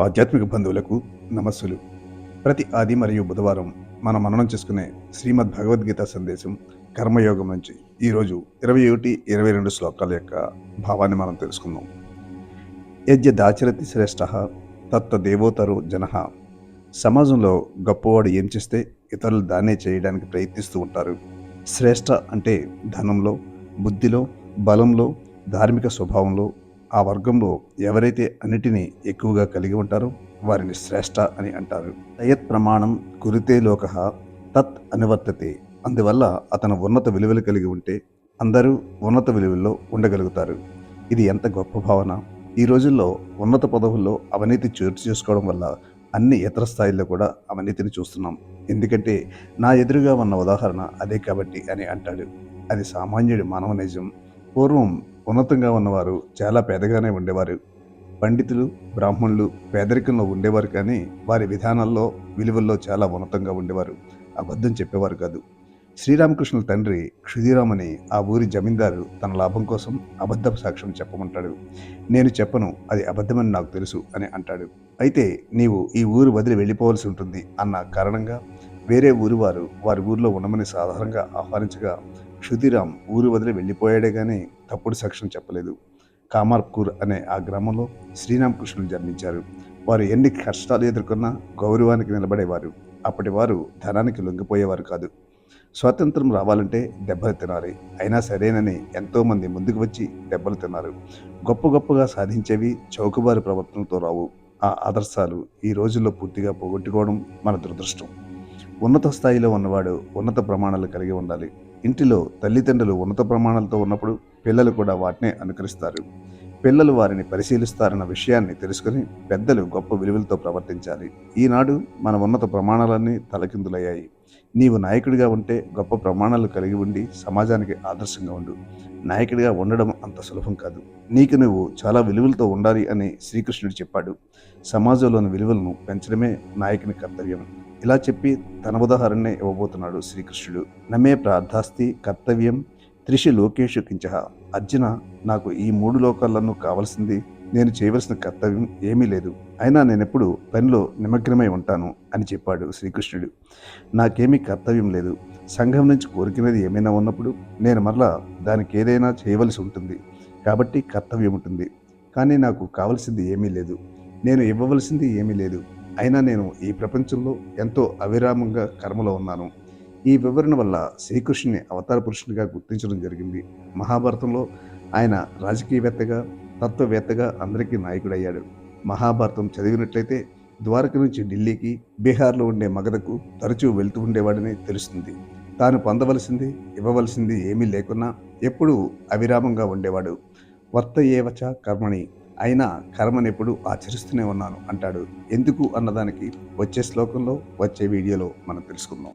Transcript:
ఆధ్యాత్మిక బంధువులకు నమస్సులు. ప్రతి ఆది మరియు బుధవారం మనం మననం చేసుకునే శ్రీమద్ భగవద్గీత సందేశం కర్మయోగం నుంచి ఈరోజు ఇరవై ఒకటి ఇరవై రెండు శ్లోకాల యొక్క భావాన్ని మనం తెలుసుకుందాం. యజ్ఞదాచరతి శ్రేష్ఠ తత్వ దేవోతరు జన. సమాజంలో గొప్పవాడు ఏం చేస్తే ఇతరులు దాన్నే చేయడానికి ప్రయత్నిస్తూ ఉంటారు. శ్రేష్ఠ అంటే ధనంలో బుద్ధిలో బలంలో ధార్మిక స్వభావంలో ఆ వర్గంలో ఎవరైతే అన్నిటినీ ఎక్కువగా కలిగి ఉంటారో వారిని శ్రేష్ట అని అంటారు. తయత్ ప్రమాణం కురితే లోక తత్ అనువర్తతే. అందువల్ల అతను ఉన్నత విలువలు కలిగి ఉంటే అందరూ ఉన్నత విలువల్లో ఉండగలుగుతారు. ఇది ఎంత గొప్ప భావన! ఈ రోజుల్లో ఉన్నత పదవుల్లో అవినీతి చోటు చేసుకోవడం వల్ల అన్ని ఇతర స్థాయిల్లో కూడా అవినీతిని చూస్తున్నాం. ఎందుకంటే నా ఎదురుగా ఉన్న ఉదాహరణ అదే కాబట్టి అని అంటాడు. అది సామాన్యుడి మానవ నిజం పూర్వం ఉన్నతంగా ఉన్నవారు చాలా పేదగానే ఉండేవారు. పండితులు బ్రాహ్మణులు పేదరికంలో ఉండేవారు కానీ వారి విధానాల్లో విలువల్లో చాలా ఉన్నతంగా ఉండేవారు. అబద్ధం చెప్పేవారు కాదు. శ్రీరామకృష్ణుల తండ్రి క్షుదిరామని ఆ ఊరి జమీందారు తన లాభం కోసం అబద్ధ సాక్ష్యం చెప్పమంటాడు. నేను చెప్పను అది అబద్ధమని నాకు తెలుసు అని అంటాడు. అయితే నీవు ఈ ఊరు వదిలి వెళ్ళిపోవలసి ఉంటుంది అన్న కారణంగా వేరే ఊరి వారు వారి ఊరిలో ఉండమని సాధారణంగా ఆహ్వానించగా క్షుదిరామ్ ఊరు వదిలి వెళ్ళిపోయాడే కానీ తప్పుడు సాక్ష్యం చెప్పలేదు. కామార్పూర్ అనే ఆ గ్రామంలో శ్రీరామకృష్ణులు జన్మించారు. వారు ఎన్ని కష్టాలు ఎదుర్కొన్నా గౌరవానికి నిలబడేవారు. అప్పటి వారు ధనానికి లొంగిపోయేవారు కాదు. స్వాతంత్రం రావాలంటే దెబ్బలు తినాలి. అయినా సరేనని ఎంతోమంది ముందుకు వచ్చి దెబ్బలు తిన్నారు. గొప్ప గొప్పగా సాధించేవి చౌకబారి ప్రవర్తనతో రావు. ఆ ఆదర్శాలు ఈ రోజుల్లో పూర్తిగా పోగొట్టుకోవడం మన దురదృష్టం. ఉన్నత స్థాయిలో ఉన్నవాడు ఉన్నత ప్రమాణాలు కలిగి ఉండాలి. ఇంటిలో తల్లిదండ్రులు ఉన్నత ప్రమాణాలతో ఉన్నప్పుడు పిల్లలు కూడా వాటినే అనుకరిస్తారు. పిల్లలు వారిని పరిశీలిస్తారన్న విషయాన్ని తెలుసుకుని పెద్దలు గొప్ప విలువలతో ప్రవర్తించాలి. ఈనాడు మన ఉన్నత ప్రమాణాలన్నీ తలకిందులయ్యాయి. నీవు నాయకుడిగా ఉంటే గొప్ప ప్రమాణాలు కలిగి ఉండి సమాజానికి ఆదర్శంగా ఉండు. నాయకుడిగా ఉండడం అంత సులభం కాదు. నీకు నువ్వు చాలా విలువలతో ఉండాలి అని శ్రీకృష్ణుడు చెప్పాడు. సమాజంలోని విలువలను పెంచడమే నాయకుని కర్తవ్యం. ఇలా చెప్పి తన ఉదాహరణే ఇవ్వబోతున్నాడు శ్రీకృష్ణుడు. నమే ప్రార్థాస్తి కర్తవ్యం త్రిషి లోకేషు కించ. అర్జున నాకు ఈ మూడు లోకాలను కావలసింది. నేను చేయవలసిన కర్తవ్యం ఏమీ లేదు. అయినా నేనెప్పుడు పనిలో నిమగ్నమై ఉంటాను అని చెప్పాడు శ్రీకృష్ణుడు. నాకేమీ కర్తవ్యం లేదు. సంఘం నుంచి కోరికినది ఏమైనా ఉన్నప్పుడు నేను మరలా దానికి ఏదైనా చేయవలసి ఉంటుంది. కాబట్టి కర్తవ్యం ఉంటుంది. కానీ నాకు కావలసింది ఏమీ లేదు. నేను ఇవ్వవలసింది ఏమీ లేదు. అయినా నేను ఈ ప్రపంచంలో ఎంతో అవిరామంగా కర్మలో ఉన్నాను. ఈ వివరణ వల్ల శ్రీకృష్ణుని అవతార పురుషునిగా గుర్తించడం జరిగింది. మహాభారతంలో ఆయన రాజకీయవేత్తగా తత్వవేత్తగా అందరికీ నాయకుడయ్యాడు. మహాభారతం చదివినట్లయితే ద్వారక నుంచి ఢిల్లీకి బీహార్లో ఉండే మగధకు తరచూ వెళ్తూ ఉండేవాడని తెలుస్తుంది. తాను పొందవలసింది ఇవ్వవలసింది ఏమీ లేకున్నా ఎప్పుడూ అవిరామంగా ఉండేవాడు. వర్త ఏవచ కర్మణి అయినా కర్మనెప్పుడు ఆచరిస్తూనే ఉన్నాను అంటాడు. ఎందుకు అన్నదానికి వచ్చే శ్లోకంలో వచ్చే వీడియోలో మనం తెలుసుకుందాం.